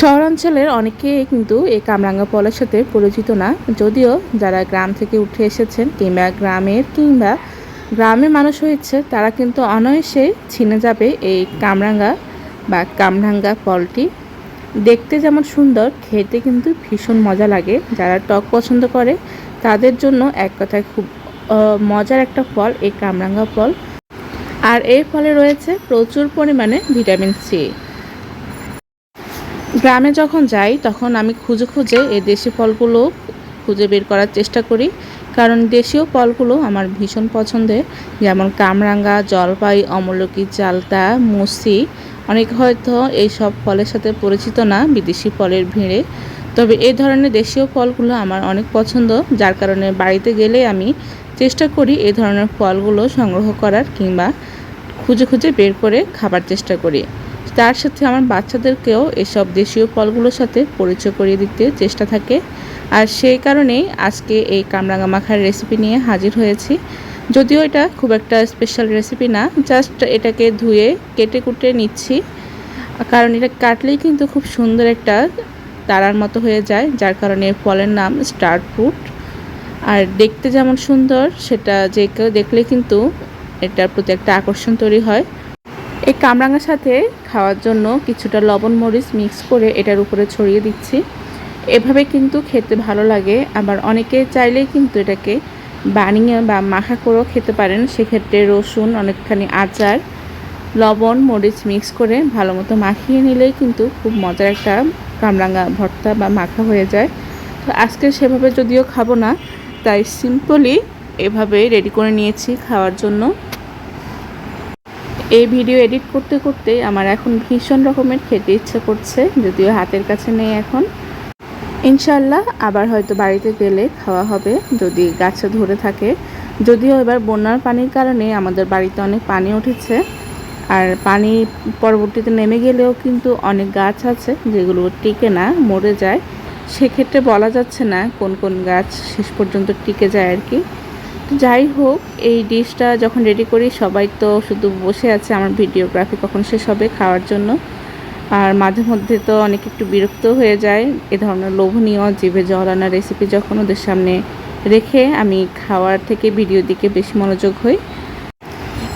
শহরাঞ্চলের অনেকেই কিন্তু এই কামরাঙ্গা ফলের সাথে পরিচিত না। যদিও যারা গ্রাম থেকে উঠে এসেছেন কিংবা গ্রামের কিংবা গ্রামে মানুষ হয়েছে, তারা কিন্তু অনায়াসে ছিনে যাবে এই কামরাঙ্গা বা কামরাঙ্গা ফলটি দেখতে যেমন সুন্দর, খেতে কিন্তু ভীষণ মজা লাগে। যারা টক পছন্দ করে, তাদের জন্য এক কথায় খুব মজার একটা ফল এই কামরাঙ্গা ফল আর এই ফলে রয়েছে প্রচুর পরিমাণে ভিটামিন সি। গ্রামে যখন যাই, তখন আমি খুঁজে খুঁজে এই দেশি ফলগুলো খুঁজে বের করার চেষ্টা করি। কারণ দেশীয় ফলগুলো আমার ভীষণ পছন্দের। যেমন কামরাঙ্গা, জলপাই, অমলকি, চালতা, মুসি, অনেক হয়তো এই সব ফলের সাথে পরিচিত না, বিদেশি ফলের ভিড়ে। তবে এই ধরনের দেশীয় ফলগুলো আমার অনেক পছন্দ। যার কারণে বাড়িতে গেলে আমি চেষ্টা করি এই ধরনের ফলগুলো সংগ্রহ করার কিংবা খুঁজে খুঁজে বের করে খাবার চেষ্টা করি। তার সাথে আমার বাচ্চাদেরকেও এসব দেশীয় ফলগুলোর সাথে পরিচয় করিয়ে দিতে চেষ্টা থাকে। আর সেই কারণেই আজকে এই কামরাঙা মাখার রেসিপি নিয়ে হাজির হয়েছি। যদিও এটা খুব একটা স্পেশাল রেসিপি না জাস্ট এটাকে ধুয়ে কেটে কুটে নিচ্ছি। কারণ এটা কাটলেই কিন্তু খুব সুন্দর একটা তারার মতো হয়ে যায়, যার কারণে ফলের নাম স্টার ফ্রুট আর দেখতে যেমন সুন্দর, সেটা যে কেউ দেখলে কিন্তু এটার প্রতি একটা আকর্ষণ তৈরি হয়। এই কামরাঙার সাথে খাওয়ার জন্য কিছুটা লবণ মরিচ মিক্স করে এটার উপরে ছড়িয়ে দিচ্ছি। এভাবে কিন্তু খেতে ভালো লাগে। আবার অনেকে চাইলেই কিন্তু এটাকে বানিয়ে বা মাখা করেও খেতে পারেন। সেক্ষেত্রে রসুন, অনেকখানি আচার, লবণ, মরিচ মিক্স করে ভালো মতো মাখিয়ে নিলেই কিন্তু খুব মজার একটা কামরাঙা ভর্তা বা মাখা হয়ে যায়। তো আজকে সেভাবে যদিও খাব না, তাই সিম্পলি এভাবে রেডি করে নিয়েছি খাওয়ার জন্য। এই ভিডিও এডিট করতে করতে আমার এখন ভীষণ রকমের খেতে ইচ্ছে করছে, যদিও হাতের কাছে নেই এখন। ইনশাল্লাহ আবার হয়তো বাড়িতে গেলে খাওয়া হবে, যদি গাছে ধরে থাকে। যদিও এবার বন্যার পানির কারণে আমাদের বাড়িতে অনেক পানি উঠেছে, আর পানি পরবর্তীতে নেমে গেলেও কিন্তু অনেক গাছ আছে যেগুলো টিকে না, মরে যায়। সেক্ষেত্রে বলা যাচ্ছে না কোন কোন গাছ শেষ পর্যন্ত টিকে যায় আর কি। যাই হোক, এই ডিশটা যখন রেডি করি, সবাই তো শুধু বসে আছে, আমার ভিডিওগ্রাফি কখন শেষ হবে খাওয়ার জন্য। আর মাঝে মধ্যে তো অনেক একটু বিরক্ত হয়ে যায়, এ ধরনের লোভনীয় জিভে জল আনা রেসিপি যখন ওদের সামনে রেখে আমি খাওয়ার থেকে ভিডিও দিকে বেশি মনোযোগ হই।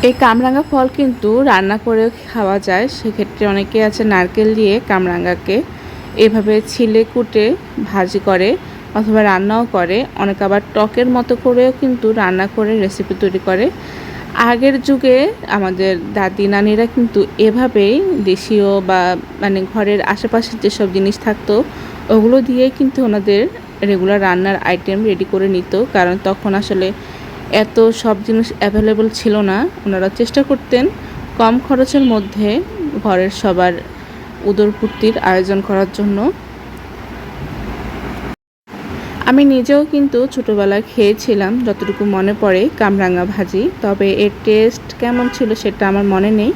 এই কামরাঙ্গা ফল কিন্তু রান্না করে খাওয়া যায়, সেক্ষেত্রে অনেকে আছে নারকেল দিয়ে কামরাঙ্গাকে এভাবে ছিলে কুটে ভাজি করে। অথবা রান্নাও করে। অনেক আবার টকের মতো করেও কিন্তু রান্না করে রেসিপি তৈরি করে। আগের যুগে আমাদের দাদি, নানিরা কিন্তু এভাবেই দেশীয় বা মানে ঘরের আশেপাশে যেসব জিনিস থাকতো, ওগুলো দিয়ে কিন্তু ওনাদের রেগুলার রান্নার আইটেম রেডি করে নিত। কারণ তখন আসলে এত সব জিনিস অ্যাভেলেবল ছিল না। ওনারা চেষ্টা করতেন কম খরচের মধ্যে ঘরের সবার উদরপূর্তির আয়োজন করার জন্য। আমি নিজেও কিন্তু ছোটোবেলা খেয়েছিলাম, যতটুকু মনে পড়ে কামরাঙা ভাজি, তবে এর টেস্ট কেমন ছিল সেটা আমার মনে নেই।